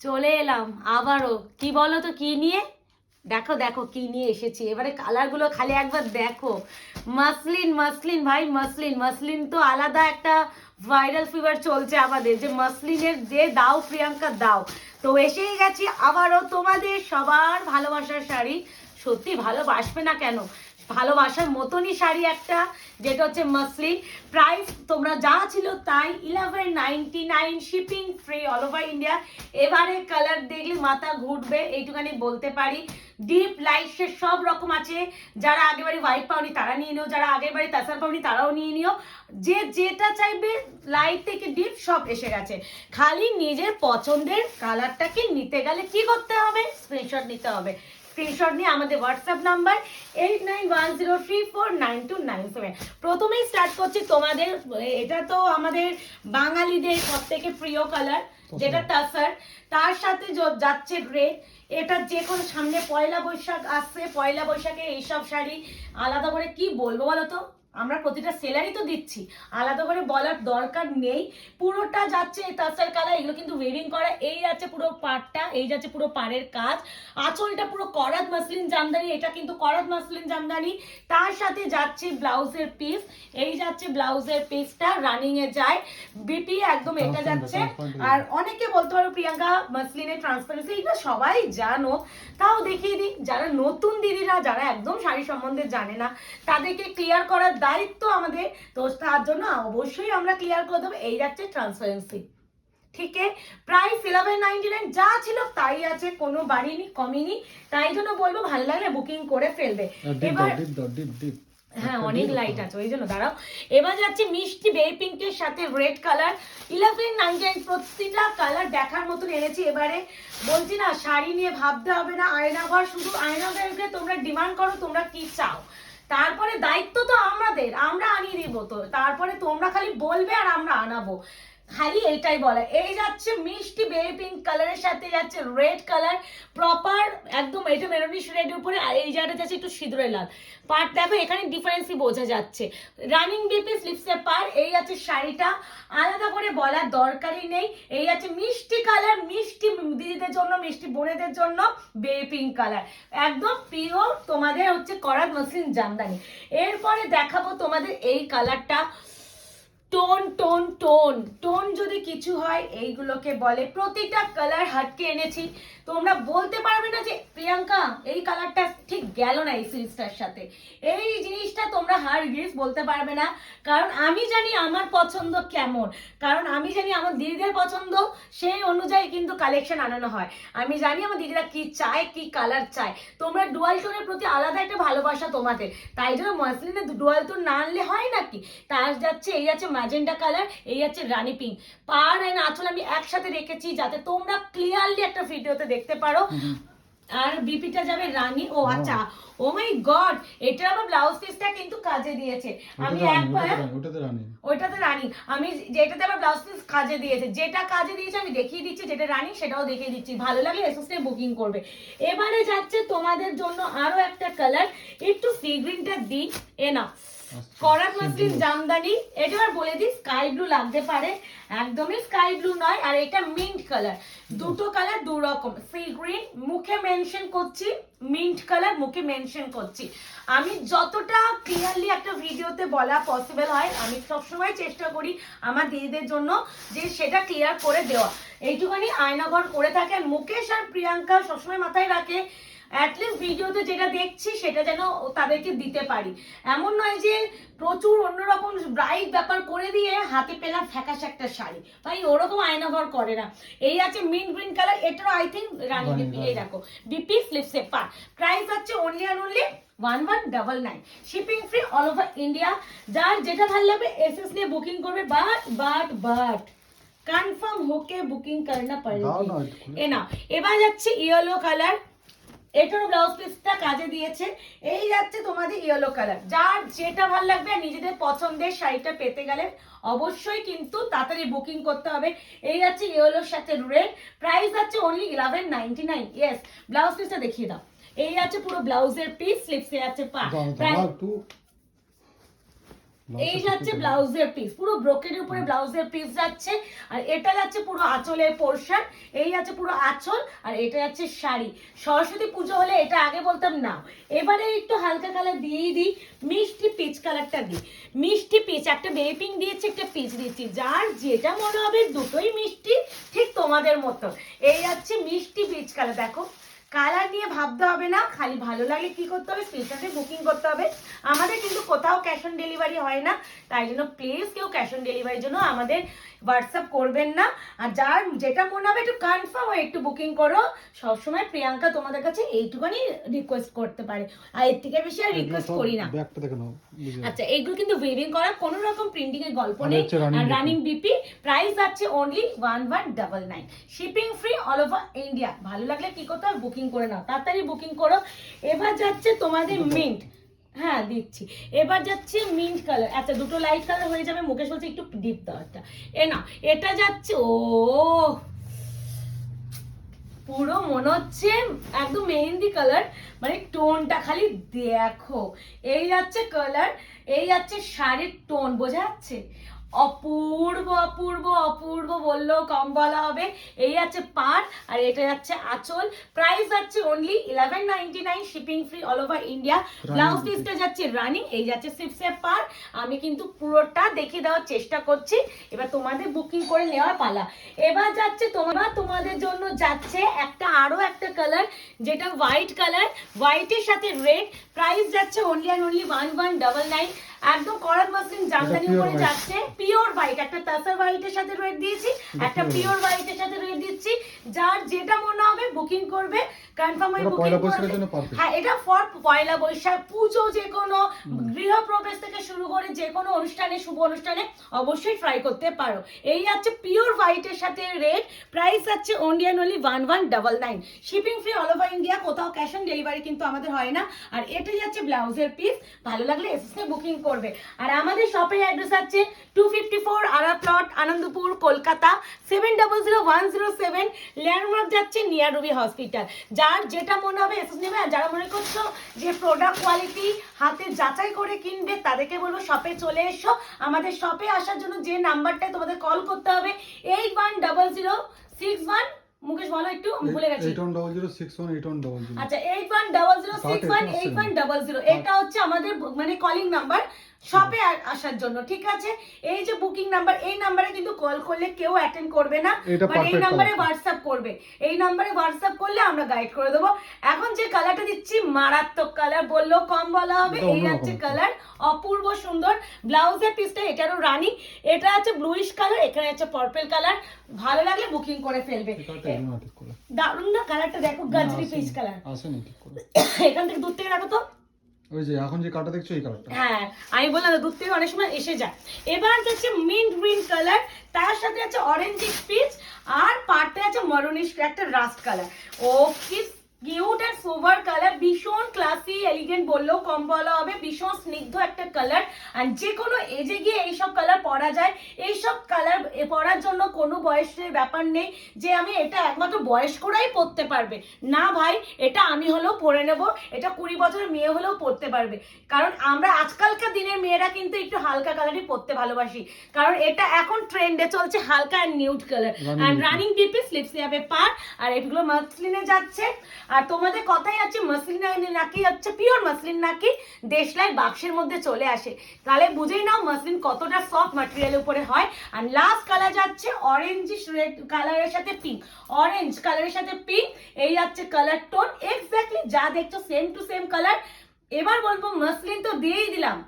চলে এলাম আবারও। কি বলো তো কি নিয়ে? দেখো দেখো কি নিয়ে এসেছি। এবারে কালারগুলো খালি একবার দেখো। মাসলিন মাসলিন ভাই, মাসলিন। মাসলিন তো আলাদা একটা ভাইরাল ফিভার চলছে আমাদের। যে মাসলিনের যে দাও, প্রিয়াঙ্কা দাও। তো এসেই গেছি আবারও তোমাদের সবার ভালোবাসার শাড়ি। সত্যি ভালোবাসবে না কেন? ভালোবাসার মতনই শাড়ি একটা, যেটা হচ্ছে মাসলিন প্রাইস তোমরা যা ছিল তাই eleven ninety nine shipping free all over India এবারে কালার দেখলে মাথা ঘুরবে, এইটুখানি বলতে পারি। ডিপ লাইট শেড সব রকম আছে। যারা আগের বাড়ি হোয়াইট পাওনি তারা নিয়ে নিও, যারা আগের বাড়ি তাসার পাওনি তারাও নিয়ে নিও। যে যেটা চাইবে লাইট থেকে ডিপ সব এসে গেছে। খালি নিজের পছন্দের কালারটাকে নিতে গেলে কি করতে হবে? স্ক্রিনশট নিতে হবে। স্ক্রিনশট নিয়ে আমাদের WhatsApp number eight nine one zero three four nine two nine seven প্রথমেই স্টার্ট করছি তোমাদের এটা তো আমাদের বাঙালিদের সব থেকে প্রিয় কালার যেটা তাসার। তার সাথে যাচ্ছে গ্রে এটা যে কোনো সামনে পয়লা বৈশাখ আসছে পয়লা বৈশাখে এইসব শাড়ি আলাদা করে কি বলব বলো তো? আমরা প্রতিটা সেলারই তো দিচ্ছি। আলাদা করে বলার দরকার নেই। পুরোটা যাচ্ছে তাসার কালার এগুলো কিন্তু ওয়েডিং করা এই যাচ্ছে পুরো পাড়টা এই যাচ্ছে পুরো পাড়ের কাজ। আঁচলটা পুরো করাত মাসলিন জামদানি এটা কিন্তু করাত মাসলিন জামদানি। তার সাথে যাচ্ছে ব্লাউজের পিস এই যাচ্ছে ব্লাউজের পিসটা রানিং এ যায়। বিপি একদম এটা যাচ্ছে। আর অনেকে বলতে পারো প্রিয়াঙ্কা মাসলিনের ট্রান্সপারেন্সি এটা সবাই জানো। তাও দেখিয়ে দিই যারা নতুন দিদিরা যারা একদম শাড়ি সম্বন্ধে জানে না তাদেরকে ক্লিয়ার করার দায়িত্ব আমাদের তো তার জন্য অবশ্যই আমরা ক্লিয়ার করে দেবো এই যাচ্ছে ট্রান্সপারেন্সি ঠিক প্রাইস ইলেভেন নাইনটি নাইন যা ছিল তাই আছে কোনো বাড়িনি কমিনি তাই জন্য বলব ভালো লাগলে বুকিং করে ফেলবে। এবার হ্যাঁ অনেক লাইট আছে ওই জন্য দাঁড়াও। এবার যাচ্ছে মিষ্টি বেবি পিঙ্কের সাথে red colour eleven ninety nine প্রতিটা কালার দেখার মতন এনেছি এবারে। বলছি না শাড়ি নিয়ে ভাবতে হবে না আয়নাঘর শুধু আয়নাঘরকে তোমরা ডিমান্ড করো তোমরা কি চাও? তারপরে দায়িত্ব তো আমাদের, আমরা আনিয়ে দিব তো। তারপরে তোমরা খালি বলবে আর আমরা আনাবো। খালি এটাই বলা। এই যাচ্ছে মিষ্টি বেবি পিঙ্ক কালারের সাথে যাচ্ছে রেড কালার প্রপার একদম এটা মেরুনিশ রেড উপরে, আর এই জায়গাটা যাচ্ছে একটু সিঁদুরে লাল। পার্ট দেখো, এখানে ডিফারেন্সই বোঝা যাচ্ছে। রানিং বিপি স্লিপসে পার এই আছে শাড়িটা। আলাদা করে বলার দরকারই নেই। এই আছে মিষ্টি কালার মিষ্টি দিদিদের জন্য, মিষ্টি বোনেদের জন্য বেবি পিঙ্ক কালার একদম প্রিয় তোমাদের হচ্ছে করাত মসলিন জামদানি। এরপরে দেখাবো তোমাদের এই কালারটা টোন টোন টোন টোন যদি কিছু হয় এইগুলোকে বলে। প্রতিটা কালার হাটকে এনেছি। তোমরা বলতে পারবে না যে প্রিয়াঙ্কা, এই কালারটা ঠিক গেল না এই সিরিজটার সাথে। এই জিনিসটা তোমরা হার গিস বলতে পারবে না। কারণ আমি জানি আমার পছন্দ কেমন। কারণ আমি জানি আমার দিদিদের পছন্দ, সেই অনুযায়ী কিন্তু কালেকশন আনানো হয়। আমি জানি আমার দিদিরা কি চায়, কি কালার চায়। তোমরা ডুয়াল টোনের প্রতি আলাদা একটা ভালোবাসা তোমাদের। তাই জন্য মসলিনে ডুয়াল টোন না আনলে হয় নাকি তার যাচ্ছে, এই আছে ম্যাজেন্ডা কালার এই আছে রানি পিঙ্ক পার অ্যান্ড আঁচল আমি একসাথে রেখেছি যাতে তোমরা ক্লিয়ারলি একটা ভিডিওতে দেখতে পারো। আর বিপিটা যাবে রানী। ও আচ্ছা। ও মাই গড এটা আমার ব্লাউজ পিসটা কিন্তু কাজে দিয়েছে। আমি একবার ওটাতে রানি ওইটাতে রানী। আমি যেটাতে আবার ব্লাউজ পিস কাজে দিয়েছে যেটা কাজে দিয়েছে আমি দেখিয়ে দিচ্ছি যেটা রানী সেটাও দেখিয়ে দিচ্ছি। ভালো লাগলে এসএস বুকিং করবে। এবারে যাচ্ছে তোমাদের জন্য আরও একটা কালার একটু সি গ্রিনটা দিই এ না করাত মাসলিন জামদানি এটা আর বলে দিই স্কাই ব্লু লাগতে পারে। একদমই স্কাই ব্লু নয় আর এটা মিন্ট কালার দুটো কালার দু রকম সি গ্রিন মুখে মেনশন করছি মিন্ট কালার মুখে মেনশন করছি। আমি যতটা ক্লিয়ারলি একটা ভিডিওতে বলা পসিবল হয় আমি সবসময় চেষ্টা করি আমার দিদিদের জন্য যে সেটা ক্লিয়ার করে দেওয়া। এইটুখানি আয়নাঘর করে থাকে। মুকেশ আর প্রিয়াঙ্কা সবসময় মাথায় রাখে অ্যাটলিস্ট ভিডিওতে যেটা দেখছি সেটা যেন তাদেরকে দিতে পারি। এমন নয় যে প্রচুর অন্যরকম ব্রাইট ব্যাপার করে দিয়ে হাতে পেলাম ফ্যাকাশ একটা শাড়ি। ভাই ওরকম আয়নাঘর করে না। এই আছে মিন্ট গ্রিন কালার এটারও আই থিঙ্ক রানী বিপি এই দেখো। বিপি স্লিপসে পা প্রাইস হচ্ছে only and only one one double nine shipping free all over India যার যেটা ভালো লাগবে এসএস নিয়ে বুকিং করবে। বাট বাট বাট কনফার্ম হোকে বুকিং করনা একটু এ না এবার যাচ্ছে ইয়েলো কালার এটারও ব্লাউজ পিসটা কাজে দিয়েছে। এই যাচ্ছে তোমাদের ইয়েলো কালার যার যেটা ভালো লাগবে আর নিজেদের পছন্দের শাড়িটা পেতে গেলে অবশ্যই কিন্তু তাড়াতাড়ি বুকিং করতে হবে। এই যাচ্ছে ইয়েলোর সাথে রেড প্রাইস যাচ্ছে only eleven ninety nine yes blouse পিসটা দেখিয়ে দাও। এই যাচ্ছে পুরো ব্লাউজের পিস স্লিপসে যাচ্ছে পা দাও প্রায় দাও একটু এই যাচ্ছে ব্লাউজের পিস পুরো ব্রোকের উপরে ব্লাউজের পিস যাচ্ছে আর এটা যাচ্ছে পুরো আঁচলের পোর্শন এই যাচ্ছে পুরো আঁচল আর এটা যাচ্ছে শাড়ি। সরস্বতী পুজো হলে এটা আগে বলতাম না। এবারে একটু হালকা কালার দিয়েই দিই মিষ্টি পিচ কালারটা দিই। মিষ্টি পিচ একটা বেবি পিঙ্ক দিয়েছি একটা পিচ দিয়েছি। যার যেটা মনে হবে দুটোই মিষ্টি ঠিক তোমাদের মতো এই যাচ্ছে মিষ্টি পিচ কালার দেখো। কালার নিয়ে ভাবতে হবে না খালি ভালো লাগলে কি করতে হবে? স্পেশালি বুকিং করতে হবে। আমাদের কিন্তু কোথাও ক্যাশ অন ডেলিভারি হয় না তাই জন্য প্লিজ কেউ ক্যাশ অন ডেলিভারির জন্য আমাদের হোয়াটসঅ্যাপ করবেন না। আর যার যেটা মনে হবে একটু কনফার্ম হয়ে একটু বুকিং করো। সবসময় প্রিয়াঙ্কা তোমাদের কাছে এইটুখানি রিকোয়েস্ট করতে পারে। আর এর থেকে বেশি আর রিকোয়েস্ট করি না। আচ্ছা এইগুলো কিন্তু ওয়েভিং করা কোনো রকম প্রিন্টিং এর গল্প নেই। আর রানিং বিপি প্রাইস আছে only one one double nine shipping free all over India ভালো লাগলে কি করতে হবে? বুকিং করে নাও তাড়াতাড়ি বুকিং করো। এবার যাচ্ছে তোমাদের মিন্ট হ্যাঁ দিচ্ছি। এবার যাচ্ছে মিন্ট কালার আচ্ছা দুটো লাইট কালার হয়ে যাবে মুকেশ বলছে একটু ডিপ দাও একটা। এ না এটা যাচ্ছে ও পুরো মনে হচ্ছে একদম মেহেন্দি কালার মানে টোনটা খালি দেখো। এই যাচ্ছে কালার এই যাচ্ছে শাড়ির টোন বোঝা যাচ্ছে? অপূর্ব অপূর্ব অপূর্ব বললেও কম বলা হবে। এই আছে পার আর এটা যাচ্ছে আঁচল। প্রাইস যাচ্ছে only eleven ninety nine shipping free all over India blouse পিসটা যাচ্ছে রানিং এই যাচ্ছে সিপসে পার। আমি কিন্তু পুরোটা দেখিয়ে দেওয়ার চেষ্টা করছি। এবার তোমাদের বুকিং করে নেওয়ার পালা। এবার যাচ্ছে তোমার তোমাদের জন্য যাচ্ছে একটা আরও একটা কালার যেটা হোয়াইট কালার হোয়াইটের সাথে রেড প্রাইস যাচ্ছে only and only one one double nine একদম করাত মাসলিন জামদানি white। যাচ্ছে। পিওর হোয়াইট একটা তাসার হোয়াইটের সাথে রেড দিয়েছি একটা পিওর হোয়াইটের সাথে রেড দিচ্ছি যার যেটা মনে হবে বুকিং করবে কনফার্ম হয়ে পয়লা বৈশাখের জন্য। হ্যাঁ এটা ফর পয়লা বৈশাখ পুজো যে কোনো গৃহপ্রবেশ থেকে শুরু করে যে কোনো অনুষ্ঠানে শুভ অনুষ্ঠানে অবশ্যই ট্রাই করতে পারো। এই আছে পিওর হোয়াইটের সাথে রেড প্রাইস আছে only and only one one double nine shipping free all over India কোথাও ক্যাশ অন ডেলিভারি কিন্তু আমাদের হয় না। আর এটা যাচ্ছে ব্লাউজের পিস ভালো লাগলে বুকিং করবে। আর আমাদের শপের অ্যাড্রেস আছে টু ফিফটি ফোর আরা plot Anandapur Kolkata seven double zero one zero seven landmark যাচ্ছে নিয়ার রুবি হসপিটাল যার যেটা মনে হবে এসএস নেবে। আর যারা মনে করছ যে প্রোডাক্ট কোয়ালিটি হাতে যাচাই করে কিনবে তাদেরকে বলব শপে চলে এসো। আমাদের শপে আসার জন্য যে নাম্বারটায় তোমাদের কল করতে হবে eight one double zero six one Mukesh বলো একটু ভুলে গেছি। Eight one double zero six one eight one double zero আচ্ছা eight one double zero Start six one এটা এইট ওয়ান ডাবল জিরো এটা হচ্ছে আমাদের মানে কলিং নাম্বার শপে আসার জন্য ঠিক আছে? এই যে বুকিং নাম্বার এই নাম্বারে কিন্তু কল করলে কেউ অ্যাটেন্ড করবে না বাট এই নাম্বারে হোয়াটসঅ্যাপ করবে। এই নাম্বারে হোয়াটসঅ্যাপ করলে আমরা গাইড করে দেবো। এখন যে কালারটা দিচ্ছি মারাত্মক কালার বললেও কম বলা হবে এই হচ্ছে কালার অপূর্ব সুন্দর। ব্লাউজের পিসটা এটারও রানিং এটা আছে ব্লুইশ কালার এখানে আছে পার্পল কালার ভালো লাগলে বুকিং করে ফেলবে। দারুণ না কালারটা দেখো গাজরি। পিচ কালার এখান থেকে দূর থেকে রাখো তো। ওই যে এখন যে কাটা দেখছ, এই কালারটা? হ্যাঁ আমি বললাম দূর থেকে অনেক সময় এসে যায়। এবার যাচ্ছে মিন্ট গ্রিন কালার তার সাথে আছে অরেঞ্জ পিচ আর পাটে আছে মরুনিশ একটা রাস্ট কালার ও কি কিউট আর সোভার কালার ভীষণ ক্লাসি এলিগেন্ট বললেও কম বলা হবে ভীষণ স্নিগ্ধ একটা কালার। আর যে কোনো এজে গিয়ে এইসব কালার পরা যায়। এইসব কালার পরার জন্য কোনো বয়সের ব্যাপার নেই যে আমি এটা একমাত্র বয়স্করাই পরতে পারবে। না ভাই এটা আমি হলেও পরে নেব এটা কুড়ি বছরের মেয়ে হলেও পরতে পারবে। কারণ আমরা আজকালকার দিনের মেয়েরা কিন্তু একটু হালকা কালারই পরতে ভালোবাসি। কারণ এটা এখন ট্রেন্ডে চলছে হালকা and nude colour and running DP slips যাবে পার আর এগুলো মাসলিনে যাচ্ছে। আর তোমাদের কথাই আছে, মাসলিন নাকি হচ্ছে পিওর মাসলিন নাকি দেশলাই বাক্সের মধ্যে চলে আসে। তাহলে বুঝেই নাও মাসলিন কতটা সফট ম্যাটেরিয়ালের উপরে হয়। আর লাস্ট কালার যাচ্ছে অরেঞ্জ রেড কালারের সাথে পিঙ্ক অরেঞ্জ কালারের সাথে পিঙ্ক এই যাচ্ছে কালার টোন এক্স্যাক্টলি যা দেখছ সেম টু সেম কালার এবার বলব মাসলিন তো দিয়েই দিলাম।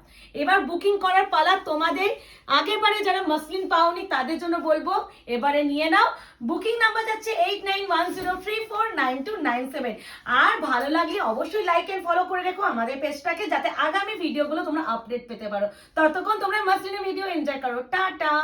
এবার বুকিং করার পালা তোমাদের। আগের বারে যারা মসলিন পাওনি, তাদের জন্য বলব, এবারে নিয়ে নাও। বুকিং নাম্বার যাচ্ছে eight nine one zero three four nine two nine seven আর ভালো লাগলে অবশ্যই লাইক এন্ড ফলো করে রেখো আমাদের পেজটাকে, যাতে আগামী ভিডিওগুলো তোমরা আপডেট পেতে পারো। ততক্ষণ তোমরা মসলিনের ভিডিও এনজয় করো। টাটা!